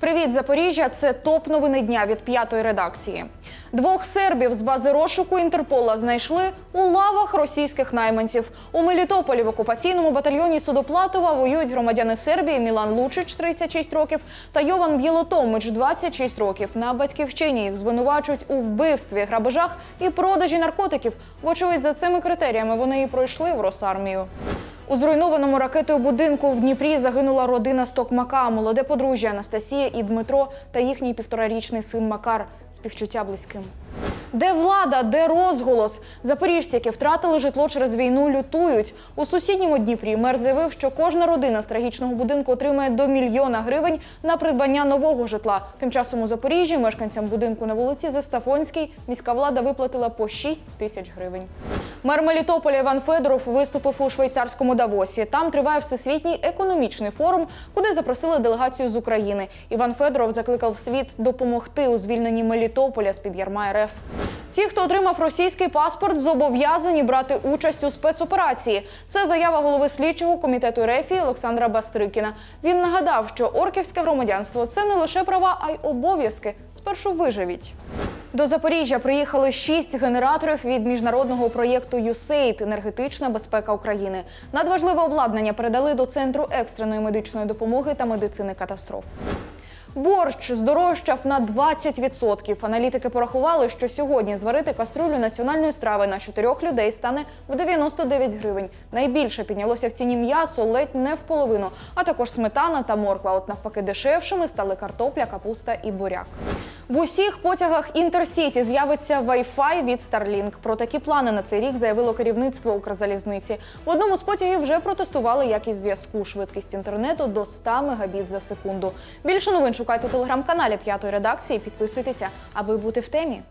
Привіт, Запоріжжя! Це топ новини дня від п'ятої редакції. Двох сербів з бази розшуку Інтерпола знайшли у лавах російських найманців. У Мелітополі в окупаційному батальйоні Судоплатова воюють громадяни Сербії Мілан Лучич, 36 років, та Йован Бєлотомич, 26 років. На батьківщині їх звинувачують у вбивстві, грабежах і продажі наркотиків. Вочевидь, за цими критеріями вони і пройшли в Росармію. У зруйнованому ракетою будинку в Дніпрі загинула родина Стокмака, молоде подружжя Анастасія і Дмитро та їхній півторарічний син Макар. Співчуття близьким. Де влада, де розголос? Запоріжці, які втратили житло через війну, лютують. У сусідньому Дніпрі мер заявив, що кожна родина з трагічного будинку отримає до мільйона гривень на придбання нового житла. Тим часом у Запоріжжі мешканцям будинку на вулиці Застафонській міська влада виплатила по 6 тисяч гривень. Мер Мелітополя Іван Федоров виступив у швейцарському Давосі. Там триває всесвітній економічний форум, куди запросили делегацію з України. Іван Федоров закликав світ допомогти у звільненні Мелітополя з під ярма РФ. Ті, хто отримав російський паспорт, зобов'язані брати участь у спецоперації. Це заява голови слідчого комітету РЕФІ Олександра Бастрикіна. Він нагадав, що орківське громадянство це не лише права, а й обов'язки. Спершу виживіть. До Запоріжжя приїхали шість генераторів від міжнародного проєкту USAID «Енергетична безпека України». Надважливе обладнання передали до центру екстреної медичної допомоги та медицини катастроф. Борщ здорожчав на 20%. Аналітики порахували, що сьогодні зварити каструлю національної страви на чотирьох людей стане в 99 гривень. Найбільше піднялося в ціні м'ясо ледь не в половину, а також сметана та морква. От навпаки, дешевшими стали картопля, капуста і буряк. В усіх потягах Інтерсіті з'явиться Wi-Fi від Starlink. Про такі плани на цей рік заявило керівництво Укрзалізниці. В одному з потягів вже протестували якість зв'язку, швидкість інтернету до 100 мегабіт за секунду. Більше новин шукайте у телеграм-каналі п'ятої редакції. Підписуйтеся, аби бути в темі.